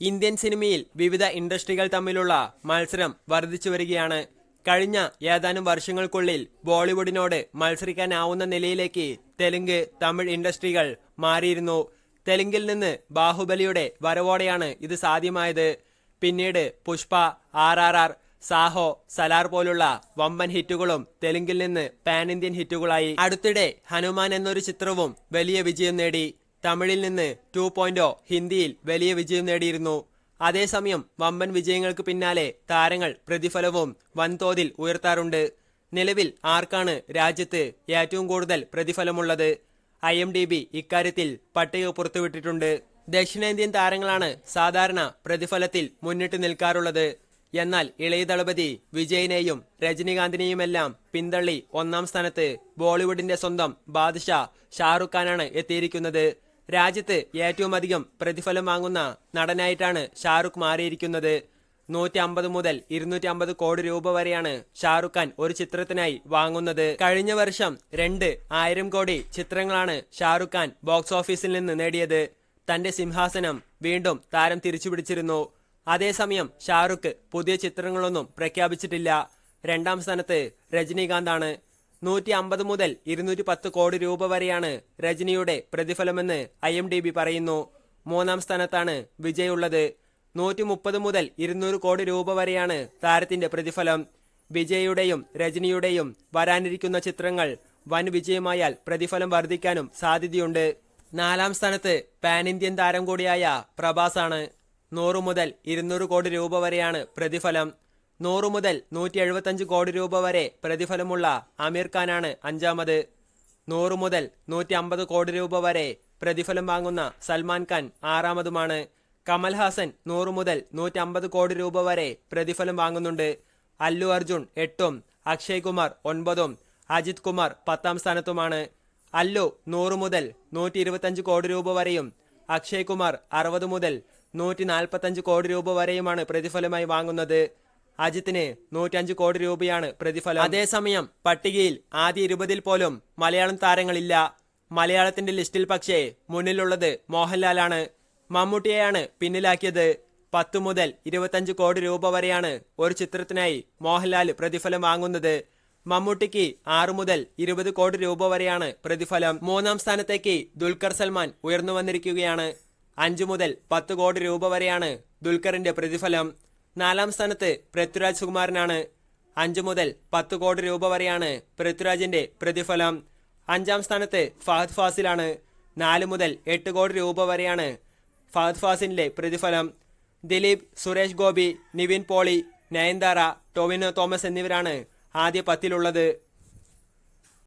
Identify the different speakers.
Speaker 1: Indian സിനിമയിൽ വിവിധ ഇൻഡസ്ട്രികൾ തമ്മിലുള്ള മത്സരം വർദ്ധിച്ചു വരികയാണ്. കഴിഞ്ഞ ഏതാനും വർഷങ്ങൾക്കുള്ളിൽ ബോളിവുഡിനോട് മത്സരിക്കാനാവുന്ന നിലയിലേക്ക് തെലുങ്ക് തമിഴ് ഇൻഡസ്ട്രികൾ മാറിയിരുന്നു. തെലുങ്കിൽ നിന്ന് ബാഹുബലിയുടെ വരവോടെയാണ് ഇത് സാധ്യമായത്. പിന്നീട് Pushpa R R R Saaho Salaar പോലുള്ള വമ്പൻ ഹിറ്റുകളും തെലുങ്കിൽ നിന്ന് പാൻ ഇന്ത്യൻ ഹിറ്റുകളായി. അടുത്തിടെ ഹനുമാൻ എന്നൊരു ചിത്രവും വലിയ വിജയം നേടി. തമിഴിൽ നിന്ന് ടു പോയിന്റോ ഹിന്ദിയിൽ വലിയ വിജയം നേടിയിരുന്നു. അതേസമയം വമ്പൻ വിജയങ്ങൾക്ക് പിന്നാലെ താരങ്ങൾ പ്രതിഫലവും വൻതോതിൽ ഉയർത്താറുണ്ട്. നിലവിൽ ആർക്കാണ് രാജ്യത്ത് ഏറ്റവും കൂടുതൽ പ്രതിഫലമുള്ളത്? ഐ എം ഡി ബി ഇക്കാര്യത്തിൽ പട്ടിക പുറത്തുവിട്ടിട്ടുണ്ട്. ദക്ഷിണേന്ത്യൻ താരങ്ങളാണ് സാധാരണ പ്രതിഫലത്തിൽ മുന്നിട്ട് നിൽക്കാറുള്ളത്. എന്നാൽ ഇളയ ദളപതി വിജയിനെയും രജനികാന്തിനെയുമെല്ലാം പിന്തള്ളി ഒന്നാം സ്ഥാനത്ത് ബോളിവുഡിന്റെ സ്വന്തം ബാദ്ഷാ ഷാറുഖ് ഖാനാണ് എത്തിയിരിക്കുന്നത്. രാജ്യത്ത് ഏറ്റവും അധികം പ്രതിഫലം വാങ്ങുന്ന നടനായിട്ടാണ് ഷാറുഖ് മാറിയിരിക്കുന്നത്. നൂറ്റി അമ്പത് മുതൽ ഇരുന്നൂറ്റി അമ്പത് കോടി രൂപ വരെയാണ് ഷാറുഖ് ഖാൻ ഒരു ചിത്രത്തിനായി വാങ്ങുന്നത്. കഴിഞ്ഞ വർഷം രണ്ട് ആയിരം കോടി ചിത്രങ്ങളാണ് ഷാറുഖ് ഖാൻ ബോക്സ് ഓഫീസിൽ നിന്ന് നേടിയത്. തന്റെ സിംഹാസനം വീണ്ടും താരം തിരിച്ചുപിടിച്ചിരുന്നു. അതേസമയം ഷാറുഖ് പുതിയ ചിത്രങ്ങളൊന്നും പ്രഖ്യാപിച്ചിട്ടില്ല. രണ്ടാം സ്ഥാനത്ത് രജനീകാന്താണ്. നൂറ്റി അമ്പത് മുതൽ ഇരുന്നൂറ്റി പത്ത് കോടി രൂപ വരെയാണ് രജനിയുടെ പ്രതിഫലമെന്ന് ഐ എം ഡി ബി പറയുന്നു. മൂന്നാം സ്ഥാനത്താണ് വിജയ് ഉള്ളത് നൂറ്റി മുപ്പത് മുതൽ ഇരുന്നൂറ് കോടി രൂപ വരെയാണ് താരത്തിന്റെ പ്രതിഫലം. വിജയുടെയും രജനിയുടെയും വരാനിരിക്കുന്ന ചിത്രങ്ങൾ വൻ വിജയമായാൽ പ്രതിഫലം വർദ്ധിക്കാനും സാധ്യതയുണ്ട്. നാലാം സ്ഥാനത്ത് പാൻ ഇന്ത്യൻ താരം കൂടിയായ പ്രഭാസാണ്. നൂറ് മുതൽ ഇരുന്നൂറ് കോടി രൂപ വരെയാണ് പ്രതിഫലം. നൂറ് മുതൽ നൂറ്റി എഴുപത്തഞ്ച് കോടി രൂപ വരെ പ്രതിഫലമുള്ള ആമീർ ഖാനാണ് അഞ്ചാമത്. നൂറ് മുതൽ നൂറ്റി അമ്പത് കോടി രൂപ വരെ പ്രതിഫലം വാങ്ങുന്ന സൽമാൻ ഖാൻ ആറാമതുമാണ്. കമൽ ഹാസൻ നൂറ് മുതൽ നൂറ്റി അമ്പത് കോടി രൂപ വരെ പ്രതിഫലം വാങ്ങുന്നുണ്ട്. അല്ലു അർജുൻ എട്ടും അക്ഷയ് കുമാർ ഒൻപതും അജിത് കുമാർ പത്താം സ്ഥാനത്തുമാണ്. അല്ലു നൂറ് മുതൽ നൂറ്റി ഇരുപത്തഞ്ച് കോടി രൂപ വരെയും അക്ഷയ് കുമാർ അറുപത് മുതൽ നൂറ്റി നാൽപ്പത്തഞ്ച് കോടി രൂപ വരെയുമാണ് പ്രതിഫലമായി വാങ്ങുന്നത്. അജിത്തിന് നൂറ്റഞ്ച് കോടി രൂപയാണ് പ്രതിഫലം. അതേസമയം പട്ടികയിൽ ആദ്യ ഇരുപതിൽ പോലും മലയാളം താരങ്ങളില്ല. മലയാളത്തിന്റെ ലിസ്റ്റിൽ പക്ഷേ മുന്നിലുള്ളത് മോഹൻലാലാണ്. മമ്മൂട്ടിയെയാണ് പിന്നിലാക്കിയത്. പത്ത് മുതൽ ഇരുപത്തഞ്ച് കോടി രൂപ വരെയാണ് ഒരു ചിത്രത്തിനായി മോഹൻലാൽ പ്രതിഫലം വാങ്ങുന്നത്. മമ്മൂട്ടിക്ക് ആറ് മുതൽ ഇരുപത് കോടി രൂപ വരെയാണ് പ്രതിഫലം. മൂന്നാം സ്ഥാനത്തേക്ക് ദുൽഖർ സൽമാൻ ഉയർന്നു വന്നിരിക്കുകയാണ്. അഞ്ചു മുതൽ പത്ത് കോടി രൂപ വരെയാണ് ദുൽഖറിന്റെ പ്രതിഫലം. നാലാം സ്ഥാനത്ത് പൃഥ്വിരാജ് സുകുമാരനാണ്. അഞ്ചു മുതൽ പത്ത് കോടി രൂപ വരെയാണ് പൃഥ്വിരാജിന്റെ പ്രതിഫലം. അഞ്ചാം സ്ഥാനത്ത് ഫഹദ് ഫാസിലാണ്. നാല് മുതൽ എട്ട് കോടി രൂപ വരെയാണ് ഫഹദ് ഫാസിലിന്റെ പ്രതിഫലം. ദിലീപ് സുരേഷ് ഗോപി നിവിൻ പോളി നയൻതാര ടൊവിനോ തോമസ് എന്നിവരാണ് ആദ്യ പത്തിലുള്ളത്.